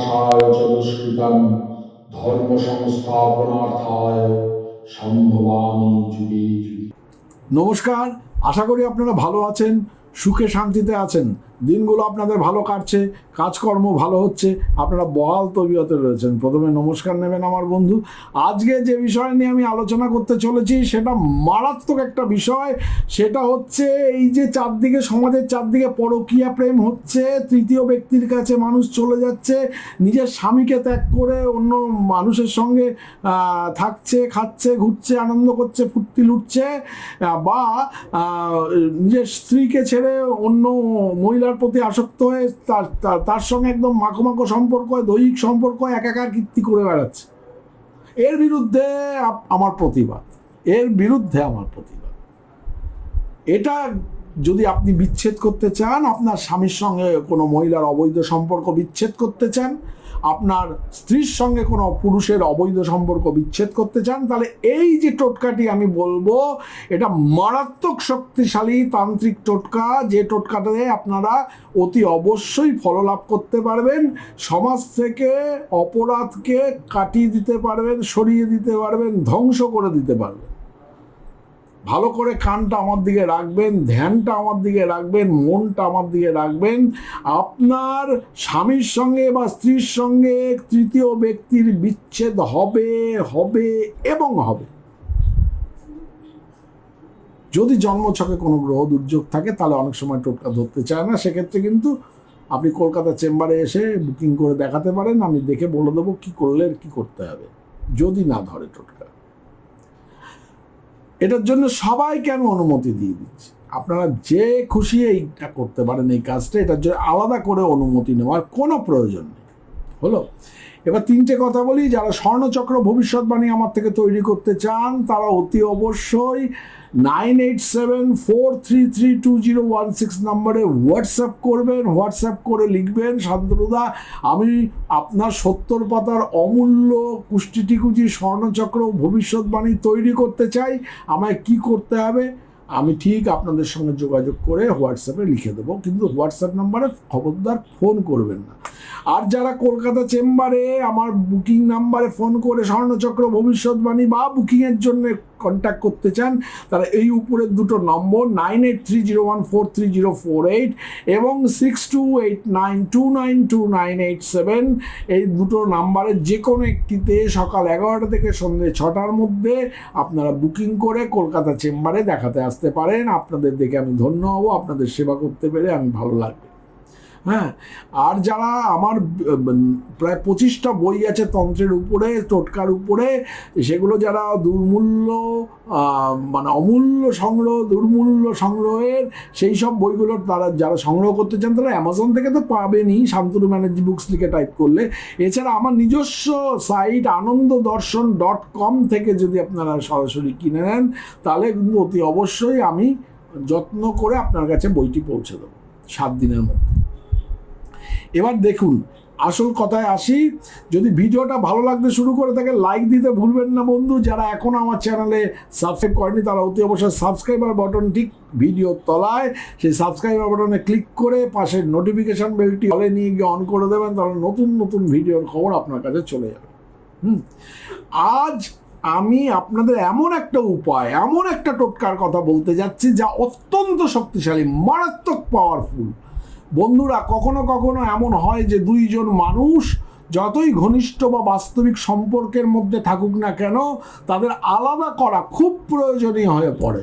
বিনাশায় চ ধর্ম সংস্থাপনার্থায় সম্ভবামি যুগে। নমস্কার, আশা করি আপনারা ভালো আছেন, সুখে শান্তিতে আছেন। দিনগুলো আপনাদের ভালো কাটছে, কাজকর্ম ভালো হচ্ছে, আপনারা বহাল তবিয়তে রয়েছেন। প্রথমে নমস্কার নেবেন আমার বন্ধু। আজকে যে বিষয় নিয়ে আমি আলোচনা করতে চলেছি, সেটা মারাত্মক একটা বিষয়। সেটা হচ্ছে এই যে চারদিকে, সমাজের চারদিকে পরকীয়া প্রেম হচ্ছে, তৃতীয় ব্যক্তির কাছে মানুষ চলে যাচ্ছে, নিজের স্বামীকে ত্যাগ করে অন্য মানুষের সঙ্গে থাকছে, খাচ্ছে, ঘুরছে, আনন্দ করছে, ফুর্তি লুটছে, বা নিজের স্ত্রীকে ছেড়ে অন্য মহিলার প্রতি আসক্ত হয়ে তার, তার- সঙ্গে একদম মাখো মাখো সম্পর্ক দৈহিক সম্পর্ক একাকার কীর্তি করে বেড়াচ্ছে। এর বিরুদ্ধে আমার প্রতিবাদ। এর বিরুদ্ধে আমার প্রতিবাদ। এটা যদি আপনি বিচ্ছেদ করতে চান, আপনার স্বামীর সঙ্গে কোনো মহিলার অবৈধ সম্পর্ক বিচ্ছেদ করতে চান, আপনার স্ত্রীর সঙ্গে কোনো পুরুষের অবৈধ সম্পর্ক বিচ্ছেদ করতে চান, তাহলে এই যে টোটকাটি আমি বলব, এটা মারাত্মক শক্তিশালী তান্ত্রিক টোটকা। যে টোটকাটাতে আপনারা অতি অবশ্যই ফললাভ করতে পারবেন, সমাজ থেকে অপরাধকে কাটিয়ে দিতে পারবেন, সরিয়ে দিতে পারবেন, ধ্বংস করে দিতে পারবেন। ভালো করে কানটা আমার দিকে রাখবেন, ধ্যানটা আমার দিকে রাখবেন, মনটা আমার দিকে রাখবেন। আপনার স্বামীর সঙ্গে বা স্ত্রীর সঙ্গে তৃতীয় ব্যক্তির বিচ্ছেদ হবে হবে এবং হবে। যদি জন্মছকে কোনো গ্রহ দুর্যোগ থাকে, তাহলে অনেক সময় টোটকা ধরতে চায় না। সেক্ষেত্রে কিন্তু আপনি কলকাতা চেম্বারে এসে বুকিং করে দেখাতে পারেন, আমি দেখে বলে দেবো কি করলে, কি করতে হবে। যদি না ধরে টোটকা। এটার জন্য সবাইকে আমি অনুমতি দিয়ে দিচ্ছি। আপনারা যে খুশি এইটা করতে পারেন এই কাজটা, এটার জন্য আলাদা করে অনুমতি নেওয়ার কোনো প্রয়োজন নেই। হলো? এবার তিনটে কথা বলি। যারা স্বর্ণচক্র ভবিষ্যৎবাণী আমার থেকে তৈরি করতে চান, তারা অতি অবশ্যই nine eight seven four three three two zero one six নম্বরে হোয়াটসঅ্যাপ করবেন। হোয়াটসঅ্যাপ করে লিখবেন, শান্তনুদা, আমি আপনার সত্তর পাতার অমূল্য কুষ্টিটিকুচি স্বর্ণচক্র ভবিষ্যৎবাণী তৈরি করতে চাই। আমায় কি করতে হবে? আমি ঠিক আপনাদের সঙ্গে যোগাযোগ করে হোয়াটসঅ্যাপে লিখে দেবো, কিন্তু হোয়াটসঅ্যাপ নাম্বারে খবরদার ফোন করবেন না। আর যারা কলকাতা চেম্বারে আমার বুকিং নাম্বারে ফোন করে স্বর্ণচক্র ভবিষ্যৎবাণী বা বুকিংয়ের জন্য কন্ট্যাক্ট করতে চান তারা এই উপরের দুটো number nine eight three zero one four three zero four eight এবং six two eight nine two nine two nine eight seven এই দুটো নাম্বারের যে কোনো একটিতে সকাল এগারোটা থেকে সন্ধ্যে ছটার মধ্যে আপনারা বুকিং করে কলকাতা চেম্বারে দেখাতে আসতে পারেন। আপনাদের দেখে আমি ধন্য হব, আপনাদের সেবা করতে পেরে আমি ভালো লাগবে। হ্যাঁ আর যারা আমার, প্রায় পঁচিশটা বই আছে তন্ত্রের উপরে, টোটকার উপরে, সেগুলো যারা দুর্মূল্য মানে অমূল্য সংগ্রহ, দুর্মূল্য সংগ্রহের সেই সব বইগুলো তারা যারা সংগ্রহ করতে চান, তারা অ্যামাজন থেকে তো পাবেনই, শান্তনু ব্যানার্জি বুকস লিখে টাইপ করলে। এছাড়া আমার নিজস্ব সাইট আনন্দ দর্শন ডট কম থেকে যদি আপনারা সরাসরি কিনে নেন, তাহলে কিন্তু অতি অবশ্যই আমি যত্ন করে আপনার কাছে বইটি পৌঁছে দেবো, সাত দিনের মধ্যে। এবার দেখুন, আসল কথায় আসি, যদি ভিডিওটা ভালো লাগতে শুরু করে থাকে লাইক দিতে ভুলবেন না বন্ধু। যারা এখন আমার চ্যানেলে সাবস্ক্রাইব করেনি তারা অতি অবশ্যই সাবস্ক্রাইবার বাটন ঠিক ভিডিওর তলায়। সেই সাবস্ক্রাইবার বাটনে ক্লিক করে পাশের নোটিফিকেশন বেলটি হলে নিয়ে গিয়ে অন করে দেবেন, তাহলে নতুন নতুন ভিডিওর খবর আপনার কাছে চলে যাবে। হুম। আজ আমি আপনাদের এমন একটা উপায়, এমন একটা টোটকার কথা বলতে যাচ্ছি, যা অত্যন্ত শক্তিশালী, মারাত্মক পাওয়ারফুল বন্ধুরা, কখনো কখনো এমন হয় যে দুইজন মানুষ যতই ঘনিষ্ঠ বা বাস্তবিক সম্পর্কের মধ্যে থাকুক না কেন, তাদের আলাদা করা খুব প্রয়োজনীয় হয়ে পড়ে।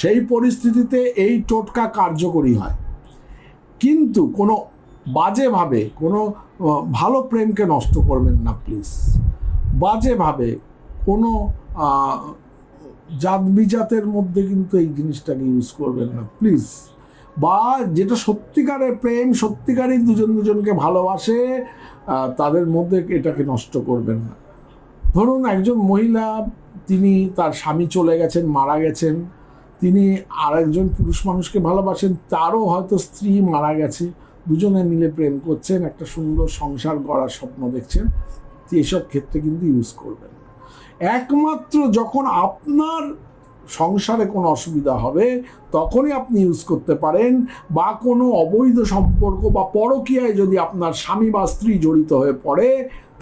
সেই পরিস্থিতিতে এই টোটকা কার্যকরী হয়। কিন্তু কোনো বাজেভাবে, কোনো ভালো প্রেমকে নষ্ট করবেন না, প্লিজ। বাজেভাবে কোনো জাত বিজাতের মধ্যে কিন্তু এই জিনিসটাকে ইউজ করবেন না, প্লিজ। বা যেটা সত্যিকারের প্রেম, সত্যিকারই দুজন দুজনকে ভালোবাসে তাদের মধ্যে এটাকে নষ্ট করবেন না। ধরুন একজন মহিলা, তিনি তার স্বামী চলে গেছেন, মারা গেছেন, তিনি আরেকজন পুরুষ মানুষকে ভালোবাসেন, তারও হয়তো স্ত্রী মারা গেছে, দুজনে মিলে প্রেম করছেন, একটা সুন্দর সংসার গড়ার স্বপ্ন দেখছেন, এসব ক্ষেত্রে কিন্তু ইউজ করবেন একমাত্র যখন আপনার সংসারে কোনো অসুবিধা হবে, তখনই আপনি ইউজ করতে পারেন বা কোনো অবৈধ সম্পর্ক বা পরকীয়ায় যদি আপনার স্বামী বা স্ত্রী জড়িত হয়ে পড়ে,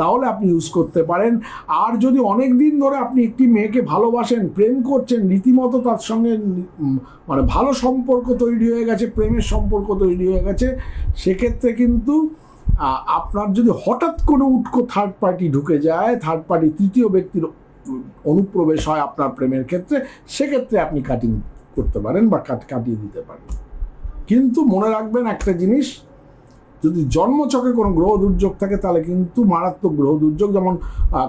তাহলে আপনি ইউজ করতে পারেন। আর যদি অনেক দিন ধরে আপনি একটি মেয়েকে ভালোবাসেন, প্রেম করছেন, রীতিমতো তার সঙ্গে মানে ভালো সম্পর্ক তৈরি হয়ে গেছে, প্রেমের সম্পর্ক তৈরি হয়ে গেছে, সেক্ষেত্রে কিন্তু আপনার যদি হঠাৎ কোনো উটকো থার্ড পার্টি ঢুকে যায় থার্ড পার্টি তৃতীয় ব্যক্তির অনুপ্রবেশ হয় আপনার প্রেমের ক্ষেত্রে, সেক্ষেত্রে আপনি কাটিং করতে পারেন বা কাট কাটিয়ে দিতে পারেন। কিন্তু মনে রাখবেন একটা জিনিস, যদি জন্মচকে কোনো গ্রহ দুর্যোগ থাকে, তাহলে কিন্তু মারাত্মক গ্রহ দুর্যোগ, যেমন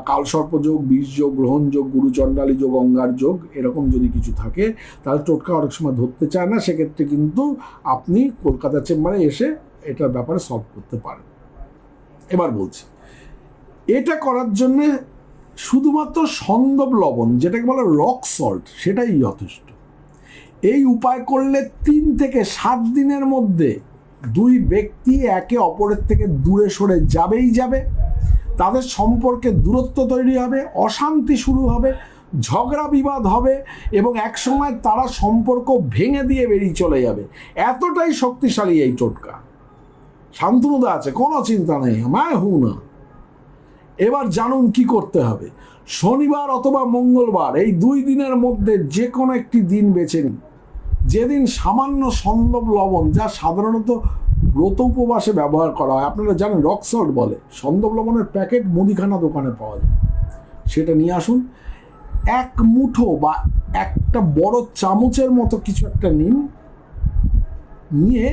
কালসর্পযোগ যোগ গ্রহণ যোগ, গুরুচণ্ডালী যোগ, অঙ্গার যোগ, এরকম যদি কিছু থাকে, তাহলে টোটকা অনেক সময় ধরতে চায় না, সেক্ষেত্রে কিন্তু আপনি কলকাতা চেম্বারে এসে এটার ব্যাপারে সলভ করতে পারেন। এবার বলছি, এটা করার জন্য শুধুমাত্র সন্দব লবণ, যেটাকে বলে রক সল্ট সেটাই যথেষ্ট। এই উপায় করলে তিন থেকে সাত দিনের মধ্যে দুই ব্যক্তি একে অপরের থেকে দূরে সরে যাবেই যাবে। তাদের সম্পর্কে দূরত্ব তৈরি হবে, অশান্তি শুরু হবে, ঝগড়া বিবাদ হবে এবং একসময় তারা সম্পর্ক ভেঙে দিয়ে বেরিয়ে চলে যাবে। এতটাই শক্তিশালী এই টোটকা। শান্তনুদা আছে, কোনো চিন্তা নেই। মায় হু না। এবার জানুন কি করতে হবে। শনিবার অথবা মঙ্গলবার এই দুই দিনের মধ্যে যে কোনো একটি দিন বেছে নিন। যেদিন সামান্য সন্দব লবণ, যা সাধারণত ব্রত উপবাসে ব্যবহার করা হয়, আপনারা জানেন রক সল্ট বলে সন্দব লবণের প্যাকেট মুদিখানা দোকানে পাওয়া যায়। সেটা নিয়ে আসুন, এক মুঠো বা একটা বড় চামচের মতো কিছু একটা নিন, নিয়ে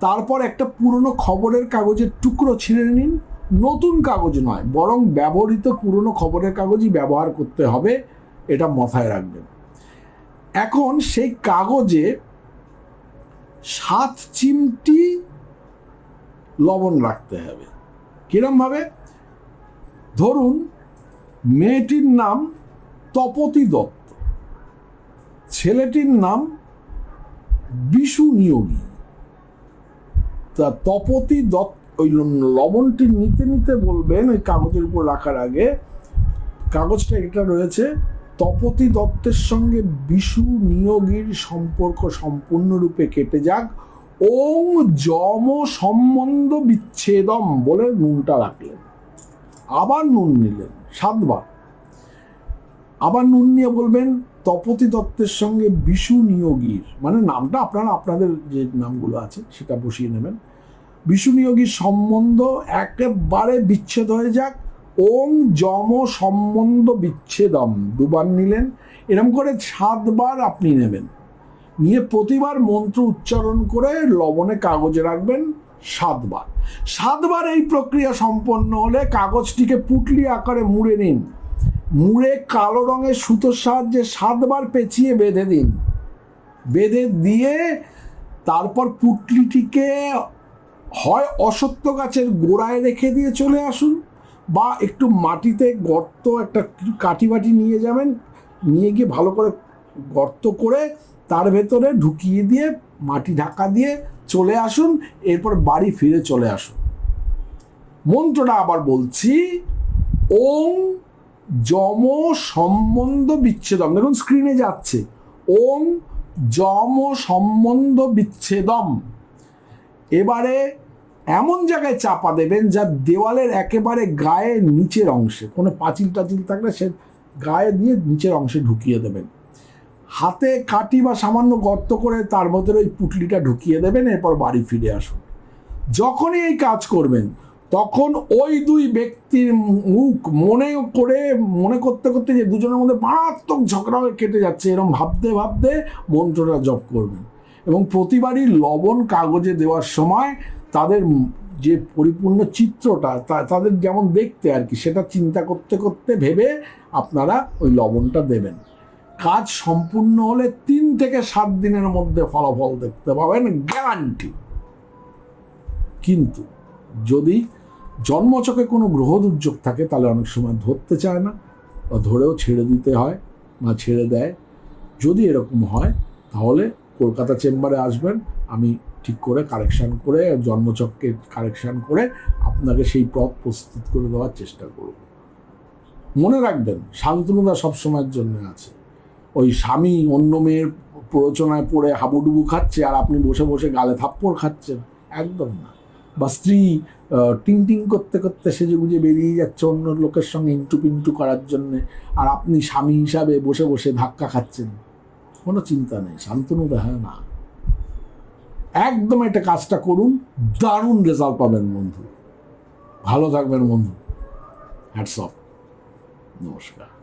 তারপর একটা পুরনো খবরের কাগজের টুকরো ছিঁড়ে নিন নতুন কাগজ নয়, বরং ব্যবহৃত পুরনো খবরের কাগজই ব্যবহার করতে হবে, এটা মাথায় রাখবেন। এখন সেই কাগজে সাত চিমটি লবণ রাখতে হবে। কিরমভাবে ধরুন, মেয়েটির নাম তপতি দত্ত, ছেলেটির নাম বিশু নিয়োগী। তা তপতি দত্ত ওই লবণটি নিতে নিতে বলবেন ওই কাগজের উপর রাখার আগে। কাগজটা এটা রয়েছে, তপতি দত্তের সঙ্গে বিশু নিয়োগীর সম্পর্ক সম্পূর্ণরূপে কেটে যাক। ওং যম সম্বন্ধ বিচ্ছেদম বলে নুনটা রাখলেন। আবার নুন নিলেন, সাতবার। আবার নুন নিয়ে বলবেন, তপতি দত্তের সঙ্গে বিশু নিয়োগীর মানে নামটা আপনারা আপনাদের যে নামগুলো আছে সেটা বসিয়ে নেবেন। বিশু নিয়োগীর সম্বন্ধ একেবারে বিচ্ছেদ হয়ে যাক। ওং যম সম্বন্ধ বিচ্ছেদম। দুবার নিলেন। এরম করে সাতবার আপনি নেবেন। নিয়ে প্রতিবার মন্ত্র উচ্চারণ করে লবণে কাগজে রাখবেন সাতবার। সাতবার এই প্রক্রিয়া সম্পন্ন হলে কাগজটিকে পুটলি আকারে মুড়ে নিন। মুড়ে কালো রঙের সুতোর সাহায্যে সাতবার পেঁচিয়ে বেঁধে দিন। বেঁধে দিয়ে তারপর পুটলিটিকে হয় অসত্য গাছের গোড়ায় রেখে দিয়ে চলে আসুন বা একটু মাটিতে গর্ত একটা কাঠি বাটি নিয়ে যাবেন, নিয়ে গিয়ে ভালো করে গর্ত করে তার ভেতরে ঢুকিয়ে দিয়ে মাটি ঢাকা দিয়ে চলে আসুন, এরপর বাড়ি ফিরে চলে আসুন। মন্ত্রটা আবার বলছি ওং যম সম্বন্ধ বিচ্ছেদম। দেখুন স্ক্রিনে যাচ্ছে। ওং যম সম্বন্ধ বিচ্ছেদম। এবারে এমন জায়গায় চাপা দেবেন যা দেওয়ালের একেবারে গায়ের নিচের অংশে, কোনো পাঁচিল টাচিল থাকলে সে গায়ে দিয়ে নিচের অংশে ঢুকিয়ে দেবেন। হাতে কাটি বা সামান্য গর্ত করে তার মধ্যে ওই পুটলিটা ঢুকিয়ে দেবেন, এরপর বাড়ি ফিরে আসুন। যখনই এই কাজ করবেন, তখন ওই দুই ব্যক্তির মুখ মনে করে, মনে করতে করতে যে দুজনের মধ্যে মারাত্মক ঝগড়া হয়ে কেটে যাচ্ছে এরকম ভাবতে ভাবতে মন্ত্রটা জপ করবেন। এবং প্রতিবারই লবণ কাগজে দেওয়ার সময় তাদের যে পরিপূর্ণ চিত্রটা তাদের যেমন দেখতে আর কি, সেটা চিন্তা করতে করতে ভেবে আপনারা ওই লবণটা দেবেন। কাজ সম্পূর্ণ হলে তিন থেকে সাত দিনের মধ্যে ফলাফল দেখতে পাবেন গ্যারান্টি কিন্তু যদি জন্মচকে কোনো গ্রহ দুর্যোগ থাকে, তাহলে অনেক সময় ধরতে চায় না বা ধরেও ছেড়ে দিতে হয় বা ছেড়ে দেয়। যদি এরকম হয়, তাহলে কলকাতা চেম্বারে আসবেন, আমি ঠিক করে কারেকশান করে জন্মচককে কারেকশান করে আপনাকে সেই পথ প্রস্তুত করে দেওয়ার চেষ্টা করব। মনে রাখবেন, শান্তনুদা সবসময়ের জন্য আছে। ওই স্বামী অন্য মেয়ের প্ররোচনায় পড়ে হাবুডুবু খাচ্ছে আর আপনি বসে বসে গালে থাপ্পড় খাচ্ছেন, একদম না। বা স্ত্রী টিং টিং করতে করতে সেজে গুজে বেরিয়ে যাচ্ছে অন্য লোকের সঙ্গে ইন্টু পিন্টু করার জন্যে আর আপনি স্বামী হিসাবে বসে বসে ধাক্কা খাচ্ছেন। কোনো চিন্তা নেই শান্তনু দেখা না। একদম এটা কাজটা করুন, দারুণ রেজাল্ট পাবেন বন্ধু। ভালো থাকবেন বন্ধু। হ্যাটস অফ নমস্কার।